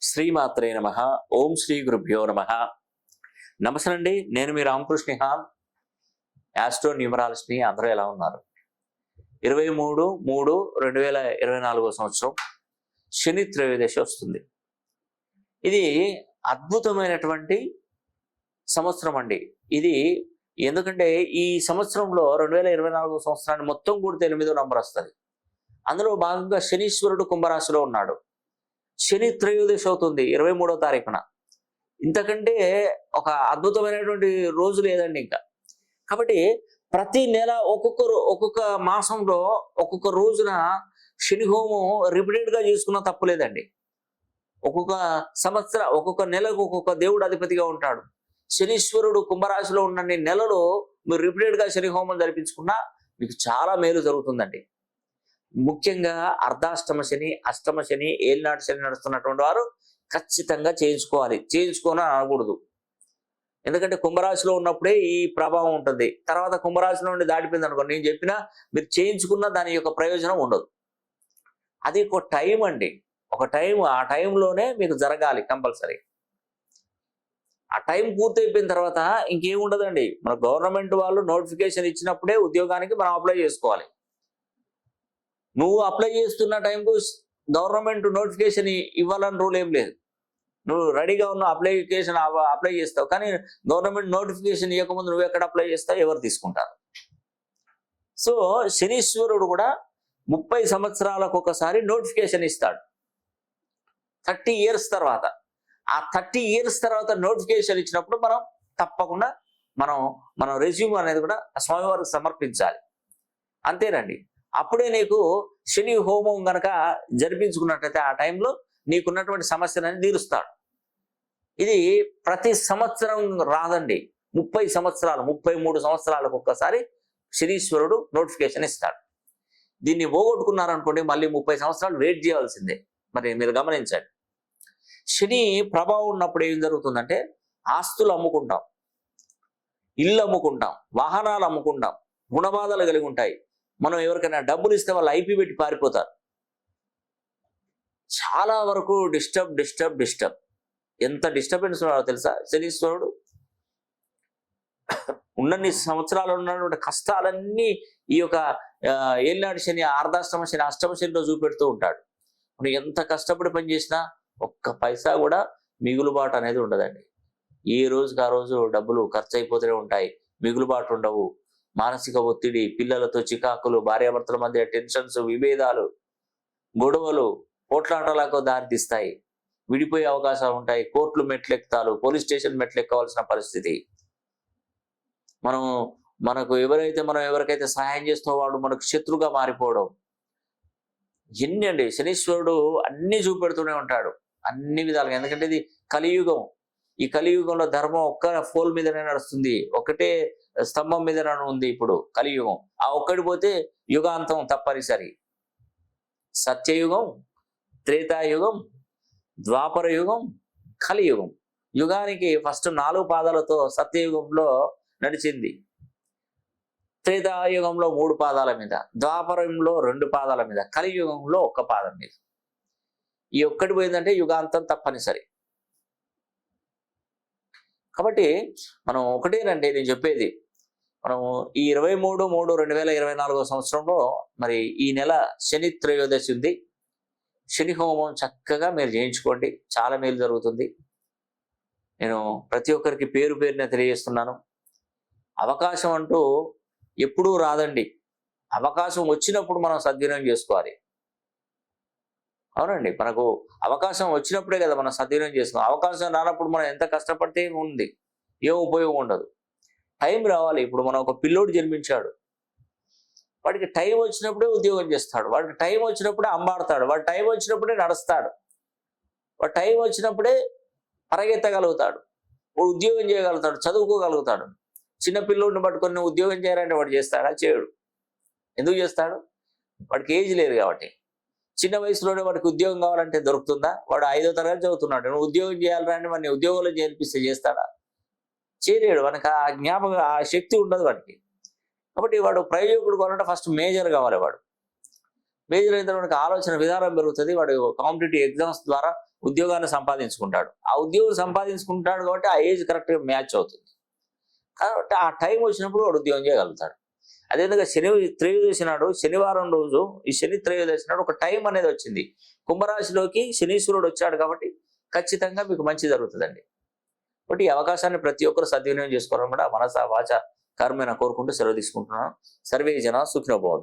శ్రీమాత్రే నమ. ఓం శ్రీ గురుభ్యో నమ. నమస్తే అండి నేను మీ రామకృష్ణ హాన్ యాస్ట్రో న్యూమరాలజీని అందరూ ఎలా ఉన్నారు? ఇరవై మూడు మూడు రెండు వేల ఇరవై నాలుగో సంవత్సరం శని త్రయోదశి వస్తుంది. ఇది అద్భుతమైనటువంటి సంవత్సరం అండి. ఇది ఎందుకంటే ఈ సంవత్సరంలో రెండు వేల ఇరవై నాలుగో సంవత్సరాన్ని మొత్తం కూడితే ఎనిమిదో నంబర్ వస్తుంది. అందులో భాగంగా శనీశ్వరుడు కుంభరాశిలో ఉన్నాడు. శని త్రయోదశి అవుతుంది ఇరవై మూడో తారీఖున. ఇంతకంటే ఒక అద్భుతమైనటువంటి రోజు లేదండి ఇంకా. కాబట్టి ప్రతి నెల ఒక్కొక్క ఒక్కొక్క మాసంలో ఒక్కొక్క రోజున శని హోమం రిపీటెడ్గా చేసుకున్న తప్పులేదండి ఒక్కొక్క సంవత్సర ఒక్కొక్క నెలకు ఒక్కొక్క దేవుడు అధిపతిగా ఉంటాడు. శనీశ్వరుడు కుంభరాశిలో ఉన్నన్ని నెలలో మీరు రిపీటెడ్గా శని హోమం జరిపించుకున్నా మీకు చాలా మేలు జరుగుతుందండి. ముఖ్యంగా అర్ధాష్టమ శని అష్టమ శని ఏలినాటి శని నడుస్తున్నటువంటి వారు ఖచ్చితంగా చేయించుకోవాలి. చేయించుకోని అనకూడదు. ఎందుకంటే కుంభరాశిలో ఉన్నప్పుడే ఈ ప్రభావం ఉంటుంది. తర్వాత కుంభరాశి నుండి దాటిపోయింది అనుకోండి. నేను చెప్పినా మీరు చేయించుకున్న దాని యొక్క ప్రయోజనం ఉండదు. అది ఒక టైం అండి. ఒక టైం ఆ టైంలోనే మీకు జరగాలి కంపల్సరీ. ఆ టైం పూర్తయిపోయిన తర్వాత ఇంకేముండదండి. మన గవర్నమెంట్ వాళ్ళు నోటిఫికేషన్ ఇచ్చినప్పుడే ఉద్యోగానికి మనం అప్లై చేసుకోవాలి. నువ్వు అప్లై చేస్తున్న టైంకు గవర్నమెంట్ నోటిఫికేషన్ ఇవ్వాలని రూల్ ఏం లేదు. నువ్వు రెడీగా ఉన్న అప్లికేషన్ అప్లై చేస్తావు. కానీ గవర్నమెంట్ నోటిఫికేషన్ ఇవ్వకముందు నువ్వు ఎక్కడ అప్లై చేస్తావు ఎవరు తీసుకుంటారు. సో శనీశ్వరుడు కూడా ముప్పై సంవత్సరాలకు ఒకసారి నోటిఫికేషన్ ఇస్తాడు. థర్టీ ఇయర్స్ తర్వాత. ఆ థర్టీ ఇయర్స్ తర్వాత నోటిఫికేషన్ ఇచ్చినప్పుడు మనం తప్పకుండా మనం మనం రెజ్యూమ్ అనేది కూడా స్వామివారికి సమర్పించాలి. అంతేనండి. అప్పుడే నీకు శని హోమం గనక జరిపించుకున్నట్లయితే ఆ టైంలో నీకున్నటువంటి సమస్యలని తీరుస్తాడు. ఇది ప్రతి సంవత్సరం రాదండి. ముప్పై సంవత్సరాలు ముప్పై మూడు సంవత్సరాలకు ఒక్కసారి శనీశ్వరుడు నోటిఫికేషన్ ఇస్తాడు. దీన్ని పోగొట్టుకున్నారనుకోండి మళ్ళీ ముప్పై సంవత్సరాలు వెయిట్ చేయాల్సిందే. మరి మీరు గమనించండి. శని ప్రభావం ఉన్నప్పుడు ఏం జరుగుతుందంటే ఆస్తులు అమ్ముకుంటాం. ఇల్లు అమ్ముకుంటాం. వాహనాలు అమ్ముకుంటాం. గుణబాధలు కలిగి ఉంటాయి. మనం ఎవరికైనా డబ్బులు ఇస్తే వాళ్ళు ఐపీ పెట్టి పారిపోతారు. చాలా వరకు డిస్టర్బ్ డిస్టర్బ్ డిస్టర్బ్. ఎంత డిస్టర్బెన్స్ ఉన్నారో తెలుసా? శనీశ్వరుడు. ఉన్నన్ని సంవత్సరాలు ఉన్నటువంటి కష్టాలన్నీ ఈ యొక్క ఆ, ఏలినాటి శని ఆర్ధాష్టమ శని అష్టమ శనిలో చూపెడుతూ ఉంటాడు. మనం ఎంత కష్టపడి పని చేసినా ఒక్క పైసా కూడా మిగులుబాటు అనేది ఉండదండి. ఏ రోజుకి ఆ రోజు డబ్బులు ఖర్చు అయిపోతూనే ఉంటాయి. మిగులుబాటు ఉండవు. మానసిక ఒత్తిడి పిల్లలతో చికాకులు భార్యాభర్తల మధ్య టెన్షన్స్ విభేదాలు గొడవలు పోట్లాటలకు దారితీస్తాయి. విడిపోయే అవకాశాలు ఉంటాయి. కోర్టులు మెట్లెక్కుతాలు పోలీస్ స్టేషన్ మెట్లెక్కవలసిన పరిస్థితి. మనం మనకు ఎవరైతే మనం ఎవరికైతే సహాయం చేస్తూ వాడు మనకు శత్రుగా మారిపోవడం. ఎన్ని అండి శనీశ్వరుడు అన్ని చూపెడుతూనే ఉంటాడు. అన్ని విధాలుగా. ఎందుకంటే ఇది కలియుగం. ఈ కలియుగంలో ధర్మం ఒక్క ఫోల్ మీదనే నడుస్తుంది. ఒకటే స్తంభం మీద ఉంది ఇప్పుడు కలియుగం. ఆ ఒక్కడి పోతే యుగాంతం తప్పనిసరి. సత్యయుగం త్రేతాయుగం ద్వాపర యుగం కలియుగం. యుగానికి ఫస్ట్ నాలుగు పాదాలతో సత్యయుగంలో నడిచింది. త్రేతాయుగంలో మూడు పాదాల మీద ద్వాపరంలో రెండు పాదాల మీద కలియుగంలో ఒక్క పాదం మీద. ఈ ఒక్కటి పోయిందంటే యుగాంతం తప్పనిసరి. కాబట్టి మనం ఒకటేనండి నేను చెప్పేది. మనము ఈ ఇరవై మూడు మూడు రెండు వేల ఇరవై నాలుగో సంవత్సరంలో మరి ఈ నెల శని త్రయోదశి ఉంది. శని హోమం చక్కగా మీరు చేయించుకోండి చాలా మేలు జరుగుతుంది. నేను ప్రతి ఒక్కరికి పేరు పేరున తెలియజేస్తున్నాను. అవకాశం అంటూ ఎప్పుడూ రాదండి. అవకాశం వచ్చినప్పుడు మనం సద్వినియోగం చేసుకోవాలి. అవునండి. మనకు అవకాశం వచ్చినప్పుడే కదా మనం సద్వినియోగం చేసుకోవాలి అవకాశం రానప్పుడు మనం ఎంత కష్టపడితే ఉంది ఏం ఉపయోగం ఉండదు. టైం రావాలి. ఇప్పుడు మనం ఒక పిల్లోడు జన్మించాడు. వాడికి టైం వచ్చినప్పుడే ఉద్యోగం చేస్తాడు. వాడికి టైం వచ్చినప్పుడే అంబాడతాడు. వాడి టైం వచ్చినప్పుడే నడుస్తాడు. వాడు టైం వచ్చినప్పుడే పరిగెత్తగలుగుతాడు వాడు ఉద్యోగం చేయగలుగుతాడు. చదువుకోగలుగుతాడు. చిన్న పిల్లోడిని పట్టుకొని ఉద్యోగం చేయాలంటే వాడు చేస్తాడా? చేయడు. ఎందుకు చేస్తాడు? వాడికి ఏజ్ లేదు కాబట్టి. చిన్న వయసులోనే వాడికి ఉద్యోగం కావాలంటే దొరుకుతుందా? వాడు ఐదో తరగతి చదువుతున్నాడు. నువ్వు ఉద్యోగం చేయాలంటే అంటే వాడిని ఉద్యోగంలో చేర్పిస్తే చేస్తాడా? చేయలేడు వానికి ఆ జ్ఞాపక ఆ శక్తి ఉండదు వాడికి కాబట్టి వాడు ప్రయోజకుడు కావాలంటే ఫస్ట్ మేజర్ కావాలి వాడు. మేజర్ అయిన తర్వాత ఆలోచన విధానం పెరుగుతుంది వాడు కాంపిటేటివ్ ఎగ్జామ్స్ ద్వారా ఉద్యోగాన్ని సంపాదించుకుంటాడు. ఆ ఉద్యోగం సంపాదించుకుంటాడు కాబట్టి ఆ ఏజ్ కరెక్ట్గా మ్యాచ్ అవుతుంది. కాబట్టి ఆ టైం వచ్చినప్పుడు వాడు ఉద్యోగం చేయగలుగుతాడు. అదేవిధంగా శని త్రయోదశి నాడు శనివారం రోజు ఈ శని త్రయోదశి నాడు ఒక టైం అనేది వచ్చింది. కుంభరాశిలోకి శనీశ్వరుడు వచ్చాడు కాబట్టి ఖచ్చితంగా మీకు మంచి జరుగుతుందండి. కాబట్టి ఈ అవకాశాన్ని ప్రతి ఒక్కరు సద్వినియోగం చేసుకోవాలని కూడా మనస వాచ కర్మైన కోరుకుంటూ సెలవు తీసుకుంటున్నాను. సర్వే జన సుఖినోభవం